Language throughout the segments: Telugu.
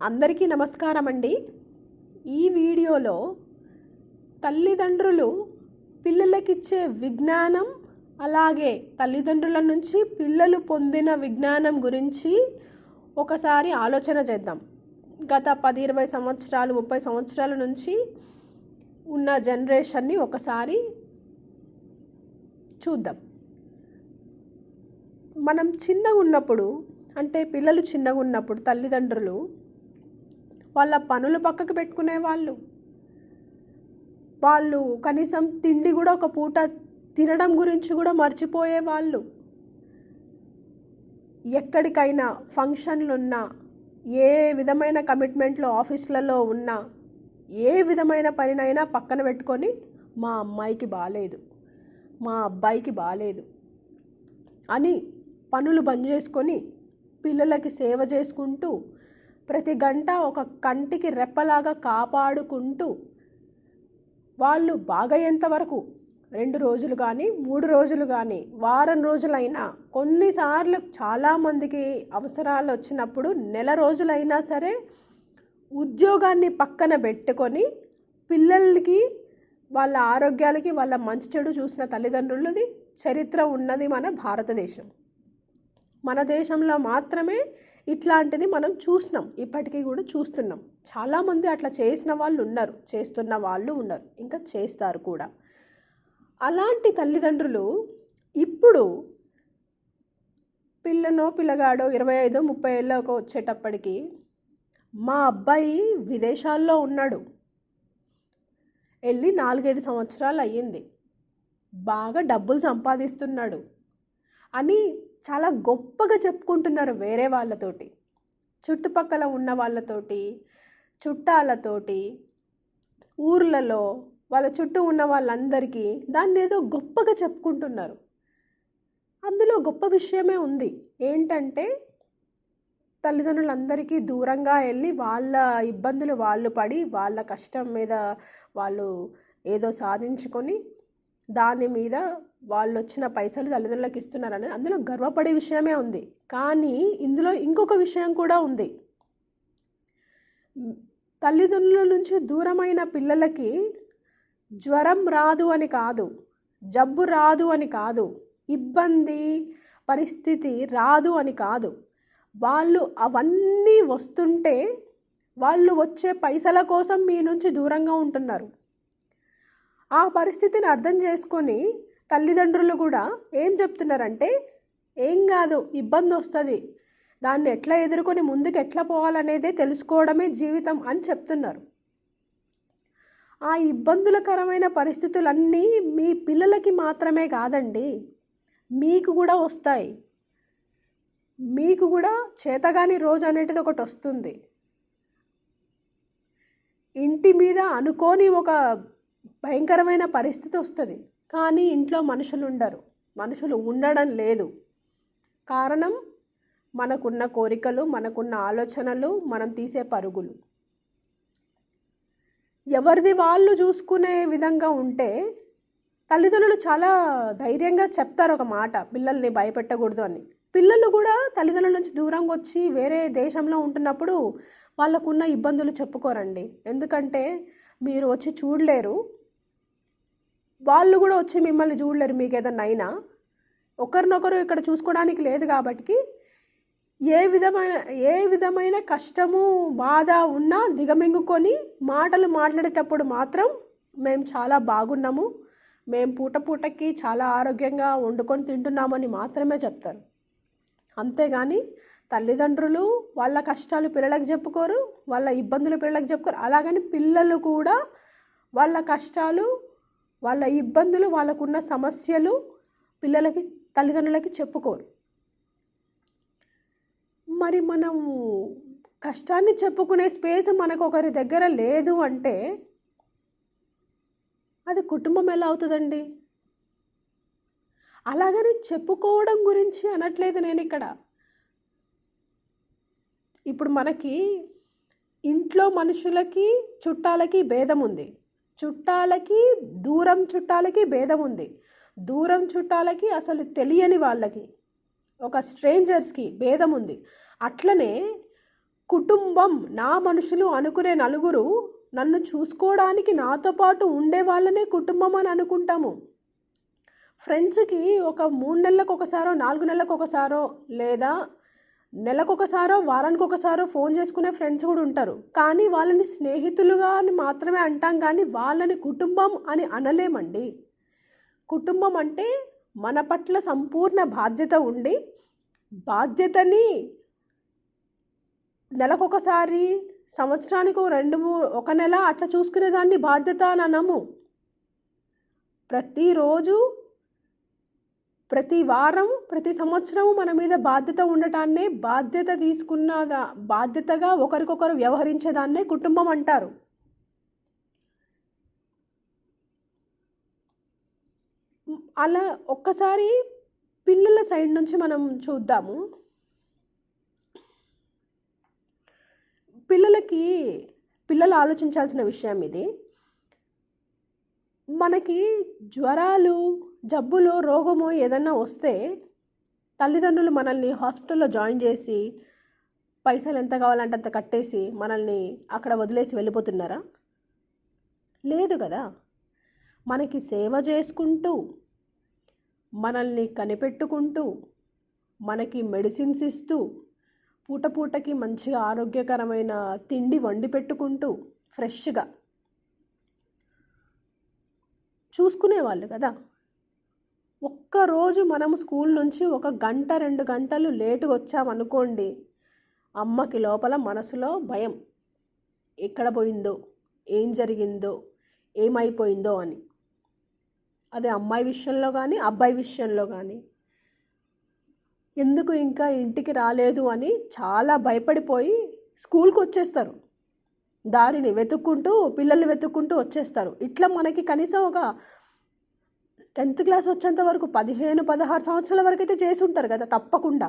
అందరికీ నమస్కారం అండి ఈ వీడియోలో తల్లిదండ్రులు పిల్లలకిచ్చే విజ్ఞానం అలాగే తల్లిదండ్రుల నుంచి పిల్లలు పొందిన విజ్ఞానం గురించి ఒకసారి ఆలోచన చేద్దాం. గత పది ఇరవై సంవత్సరాలు ముప్పై సంవత్సరాల నుంచి ఉన్న జనరేషన్ని ఒకసారి చూద్దాం. మనం చిన్నగా ఉన్నప్పుడు అంటే పిల్లలు చిన్నగా ఉన్నప్పుడు తల్లిదండ్రులు వాళ్ళ పనులు పక్కకు పెట్టుకునే వాళ్ళు వాళ్ళు కనీసం తిండి కూడా ఒక పూట తినడం గురించి కూడా మర్చిపోయే వాళ్ళు ఎక్కడికైనా ఫంక్షన్లు ఉన్నా ఏ విధమైన కమిట్మెంట్లు ఆఫీసులలో ఉన్నా ఏ విధమైన పనినైనా పక్కన పెట్టుకొని మా అమ్మాయికి బాగాలేదు మా అబ్బాయికి బాగాలేదు అని పనులు బంద్ చేసుకొని పిల్లలకి సేవ చేసుకుంటూ ప్రతి గంట ఒక కంటికి రెప్పలాగా కాపాడుకుంటూ వాళ్ళు బాగయ్యేంత వరకు రెండు రోజులు కానీ మూడు రోజులు కానీ వారం రోజులైనా కొన్నిసార్లు చాలామందికి అవసరాలు వచ్చినప్పుడు నెల రోజులైనా సరే ఉద్యోగాన్ని పక్కన పెట్టుకొని పిల్లలకి వాళ్ళ ఆరోగ్యాలకి వాళ్ళ మంచి చెడు చూసిన తల్లిదండ్రులది చరిత్ర ఉన్నది మన భారతదేశం. మన దేశంలో మాత్రమే ఇట్లాంటిది మనం చూసినాం ఇప్పటికీ కూడా చూస్తున్నాం. చాలామంది అట్లా చేసిన వాళ్ళు ఉన్నారు చేస్తున్న వాళ్ళు ఉన్నారు ఇంకా చేస్తారు కూడా. అలాంటి తల్లిదండ్రులు ఇప్పుడు పిల్లనో పిల్లగాడో ఇరవై ఐదో ముప్పై ఏళ్ళకో వచ్చేటప్పటికి మా అబ్బాయి విదేశాల్లో ఉన్నాడు. వెళ్ళి నాలుగైదు సంవత్సరాలు అయ్యింది. బాగా డబ్బులు సంపాదిస్తున్నాడు. అని చాలా గొప్పగా చెప్పుకుంటున్నారు వేరే వాళ్ళతోటి. చుట్టుపక్కల ఉన్న వాళ్ళతోటి చుట్టాలతోటి ఊర్లలో వాళ్ళ చుట్టూ ఉన్న వాళ్ళందరికీ దాన్ని ఏదో గొప్పగా చెప్పుకుంటున్నారు. అందులో గొప్ప విషయమే ఉంది. ఏంటంటే తల్లిదండ్రులందరికీ దూరంగా వెళ్ళి వాళ్ళ ఇబ్బందులు వాళ్ళు పడి వాళ్ళ కష్టం మీద వాళ్ళు ఏదో సాధించుకొని దాని మీద వాళ్ళు వచ్చిన పైసలు తల్లిదండ్రులకు ఇస్తున్నారని అందులో గర్వపడే విషయమే ఉంది. కానీ ఇందులో ఇంకొక విషయం కూడా ఉంది. తల్లిదండ్రుల నుంచి దూరమైన పిల్లలకి జ్వరం రాదు అని కాదు జబ్బు రాదు అని కాదు ఇబ్బంది పరిస్థితి రాదు అని కాదు. వాళ్ళు అవన్నీ వస్తుంటే వాళ్ళు వచ్చే పైసల కోసం మీ నుంచి దూరంగా ఉంటున్నారు. ఆ పరిస్థితిని అర్థం చేసుకొని తల్లిదండ్రులు కూడా ఏం చెప్తున్నారంటే ఏం కాదు ఇబ్బంది వస్తుంది. దాన్ని ఎట్లా ఎదుర్కొని ముందుకు ఎట్లా పోవాలనేదే తెలుసుకోవడమే జీవితం అని చెప్తున్నారు. ఆ ఇబ్బందులకరమైన పరిస్థితులన్నీ మీ పిల్లలకి మాత్రమే కాదండి మీకు కూడా వస్తాయి. మీకు కూడా చేతగాని రోజు అనేటిది ఒకటి వస్తుంది. ఇంటి మీద అనుకోని ఒక భయంకరమైన పరిస్థితి వస్తుంది. కానీ ఇంట్లో మనుషులు ఉండరు. మనుషులు ఉండడం లేదు. కారణం మనకున్న కోరికలు మనకున్న ఆలోచనలు మనం తీసే పరుగులు. ఎవరిది వాళ్ళు చూసుకునే విధంగా ఉంటే తల్లిదండ్రులు చాలా ధైర్యంగా చెప్తారు ఒక మాట పిల్లల్ని భయపెట్టకూడదు అని. పిల్లలు కూడా తల్లిదండ్రుల నుంచి దూరంగా వచ్చి వేరే దేశంలో ఉంటున్నప్పుడు వాళ్ళకున్న ఇబ్బందులు చెప్పుకోరండి. ఎందుకంటే మీరు వచ్చి చూడలేరు. వాళ్ళు కూడా వచ్చి మిమ్మల్ని చూడలేరు మీకు ఏదన్నా అయినా. ఒకరినొకరు ఇక్కడ చూసుకోవడానికి లేదు కాబట్టి ఏ విధమైన ఏ విధమైన కష్టము బాధ ఉన్నా దిగమింగుకొని మాటలు మాట్లాడేటప్పుడు మాత్రం మేము చాలా బాగున్నాము. మేము పూట పూటకి చాలా ఆరోగ్యంగా వండుకొని తింటున్నామని మాత్రమే చెప్తారు. అంతేగాని తల్లిదండ్రులు వాళ్ళ కష్టాలు పిల్లలకు చెప్పుకోరు వాళ్ళ ఇబ్బందులు పిల్లలకు చెప్పుకోరు. అలాగని పిల్లలు కూడా వాళ్ళ కష్టాలు వాళ్ళ ఇబ్బందులు వాళ్ళకున్న సమస్యలు పిల్లలకి తల్లిదండ్రులకి చెప్పుకోరు. మరి మనం కష్టాన్ని చెప్పుకునే స్పేస్ మనకు ఒకరి దగ్గర లేదు అంటే అది కుటుంబం ఎలా అవుతుందండి? అలాగని చెప్పుకోవడం గురించి అనట్లేదు నేను ఇక్కడ ఇప్పుడు మనకి ఇంట్లో మనుషులకి చుట్టాలకి భేదం ఉంది. చుట్టాలకి దూరం చుట్టాలకి భేదం ఉంది. దూరం చుట్టాలకి అసలు తెలియని వాళ్ళకి ఒక స్ట్రేంజర్స్కి భేదం ఉంది. అట్లనే కుటుంబం నా మనుషులు అనుకునే నలుగురు నన్ను చూసుకోవడానికి నాతో పాటు ఉండే వాళ్ళనే కుటుంబం అని అనుకుంటాము. ఫ్రెండ్స్కి ఒక మూడు నెలలకు ఒకసారో నాలుగు నెలలకు ఒకసారో లేదా నెలకొకసారో వారానికి ఒకసారో ఫోన్ చేసుకునే ఫ్రెండ్స్ కూడా ఉంటారు. కానీ వాళ్ళని స్నేహితులుగా అని మాత్రమే అంటాం కానీ వాళ్ళని కుటుంబం అని అనలేమండి. కుటుంబం అంటే మన పట్ల సంపూర్ణ బాధ్యత ఉండి బాధ్యతని నెలకొకసారి సంవత్సరానికి రెండు మూడు ఒక నెల అట్లా చూసుకునే దాన్ని బాధ్యత అని అనము. ప్రతిరోజు ప్రతి వారం ప్రతి సంవత్సరం మన మీద బాధ్యత ఉండటాన్నే బాధ్యత తీసుకున్న దా- బాధ్యతగా ఒకరికొకరు వ్యవహరించేదాన్నే కుటుంబం అంటారు. అలా ఒక్కసారి పిల్లల సైడ్ నుంచి మనం చూద్దాము. పిల్లలకి పిల్లలు ఆలోచించాల్సిన విషయం ఇది. మనకి జ్వరాలు జబ్బులో రోగము ఏదన్నా వస్తే తల్లిదండ్రులు మనల్ని హాస్పిటల్లో జాయిన్ చేసి పైసలు ఎంత కావాలంటే అంత కట్టేసి మనల్ని అక్కడ వదిలేసి వెళ్ళిపోతున్నారా? లేదు కదా. మనకి సేవ చేసుకుంటూ మనల్ని కనిపెట్టుకుంటూ మనకి మెడిసిన్స్ ఇస్తూ పూట పూటకి మంచిగా ఆరోగ్యకరమైన తిండి వండి పెట్టుకుంటూ ఫ్రెష్గా చూసుకునేవాళ్ళు కదా. ఒక్కరోజు మనం స్కూల్ నుంచి ఒక గంట రెండు గంటలు లేటుగా వచ్చామనుకోండి అమ్మకి లోపల మనసులో భయం. ఎక్కడ పోయిందో? ఏం జరిగిందో? ఏమైపోయిందో అని. అదే అమ్మాయి విషయంలో కానీ అబ్బాయి విషయంలో కానీ ఎందుకు ఇంకా ఇంటికి రాలేదు అని చాలా భయపడిపోయి స్కూల్కి వచ్చేస్తారు. దారిని వెతుక్కుంటూ పిల్లల్ని వెతుక్కుంటూ వచ్చేస్తారు. ఇట్లా మనకి కనీసం ఒక టెన్త్ క్లాస్ వచ్చేంత వరకు పదిహేను పదహారు సంవత్సరాల వరకు అయితే చేసి ఉంటారు కదా తప్పకుండా.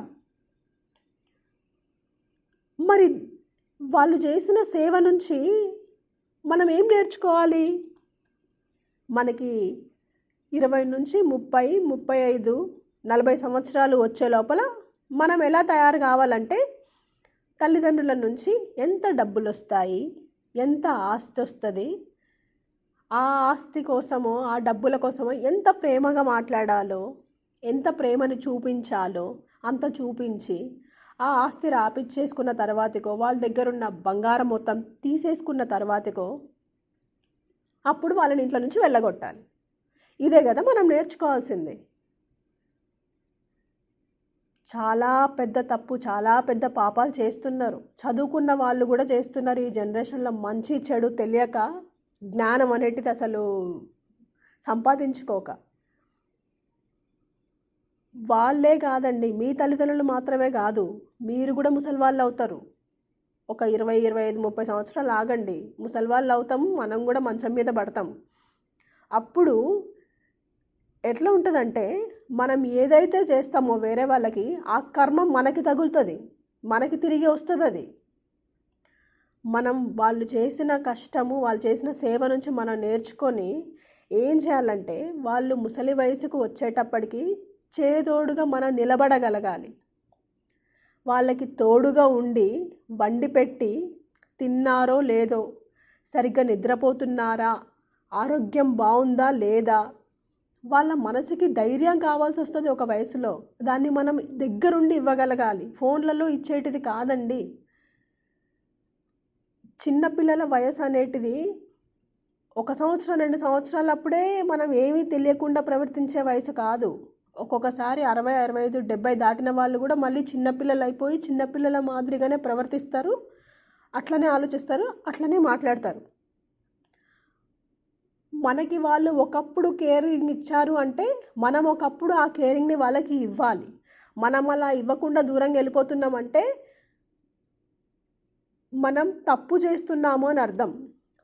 మరి వాళ్ళు చేసిన సేవ నుంచి మనం ఏం నేర్చుకోవాలి? మనకి ఇరవై నుంచి ముప్పై ముప్పై ఐదు నలభై సంవత్సరాలు వచ్చే లోపల మనం ఎలా తయారు కావాలంటే తల్లిదండ్రుల నుంచి ఎంత డబ్బులు వస్తాయి ఎంత ఆస్తి వస్తుంది ఆ ఆస్తి కోసమో ఆ డబ్బుల కోసమో ఎంత ప్రేమగా మాట్లాడాలో ఎంత ప్రేమను చూపించాలో అంత చూపించి ఆ ఆస్తి రాపిచ్చేసుకున్న తర్వాతకో వాళ్ళ దగ్గర ఉన్న బంగారం మొత్తం తీసేసుకున్న తర్వాతకో అప్పుడు వాళ్ళని ఇంట్లో నుంచి వెళ్ళగొట్టాలి. ఇదే కదా మనం నేర్చుకోవాల్సింది. చాలా పెద్ద తప్పు చాలా పెద్ద పాపాలు చేస్తున్నారు. చదువుకున్న వాళ్ళు కూడా చేస్తున్నారు ఈ జనరేషన్లో. మంచి చెడు తెలియక జ్ఞానం అనేటిది అసలు సంపాదించుకోక. వాళ్ళే కాదండి మీ తల్లిదండ్రులు మాత్రమే కాదు మీరు కూడా ముసలి వాళ్ళు అవుతారు. ఒక ఇరవై ఇరవై ఐదు ముప్పై సంవత్సరాలు ఆగండి ముసలి వాళ్ళు అవుతాం మనం కూడా మంచం మీద పడతాం. అప్పుడు ఎట్లా ఉంటుందంటే మనం ఏదైతే చేస్తామో వేరే వాళ్ళకి ఆ కర్మ మనకి తగులుతుంది మనకి తిరిగి వస్తుంది అది మనం వాళ్ళు చేసిన కష్టము వాళ్ళు చేసిన సేవ నుంచి మనం నేర్చుకొని ఏం చేయాలంటే వాళ్ళు ముసలి వయసుకు వచ్చేటప్పటికి చేదోడుగా మనం నిలబడగలగాలి. వాళ్ళకి తోడుగా ఉండి వండి పెట్టి తిన్నారో లేదో సరిగ్గా నిద్రపోతున్నారా ఆరోగ్యం బాగుందా లేదా వాళ్ళ మనసుకి ధైర్యం కావాల్సి వస్తుంది ఒక వయసులో. దాన్ని మనం దగ్గరుండి ఇవ్వగలగాలి. ఫోన్లలో ఇచ్చేటిది కాదండి. చిన్నపిల్లల వయసు అనేటిది ఒక సంవత్సరం రెండు సంవత్సరాలప్పుడే మనం ఏమీ తెలియకుండా ప్రవర్తించే వయసు కాదు. ఒక్కొక్కసారి అరవై అరవై ఐదు డెబ్బై దాటిన వాళ్ళు కూడా మళ్ళీ చిన్నపిల్లలు అయిపోయి చిన్నపిల్లల మాదిరిగానే ప్రవర్తిస్తారు. అట్లనే ఆలోచిస్తారు అట్లనే మాట్లాడతారు. మనకి వాళ్ళు ఒకప్పుడు కేరింగ్ ఇచ్చారు అంటే మనం ఒకప్పుడు ఆ కేరింగ్ని వాళ్ళకి ఇవ్వాలి. మనం అలా ఇవ్వకుండా దూరంగా వెళ్ళిపోతున్నామంటే మనం తప్పు చేస్తున్నాము అని అర్థం.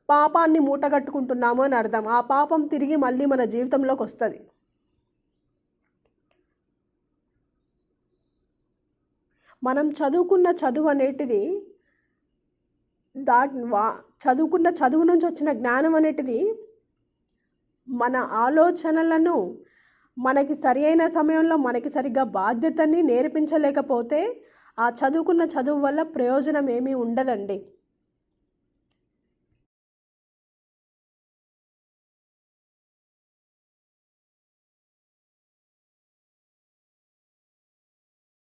పాపాన్ని మూటగట్టుకుంటున్నాము అని అర్థం. ఆ పాపం తిరిగి మళ్ళీ మన జీవితంలోకి వస్తుంది. మనం చదువుకున్న చదువు అనేటిది దా వా చదువుకున్న చదువు నుంచి వచ్చిన జ్ఞానం అనేటిది మన ఆలోచనలను మనకి సరి అయిన సమయంలో మనకి సరిగ్గా బాధ్యతని నేర్పించలేకపోతే ఆ చదువుకున్న చదువు వల్ల ప్రయోజనం ఏమీ ఉండదండి.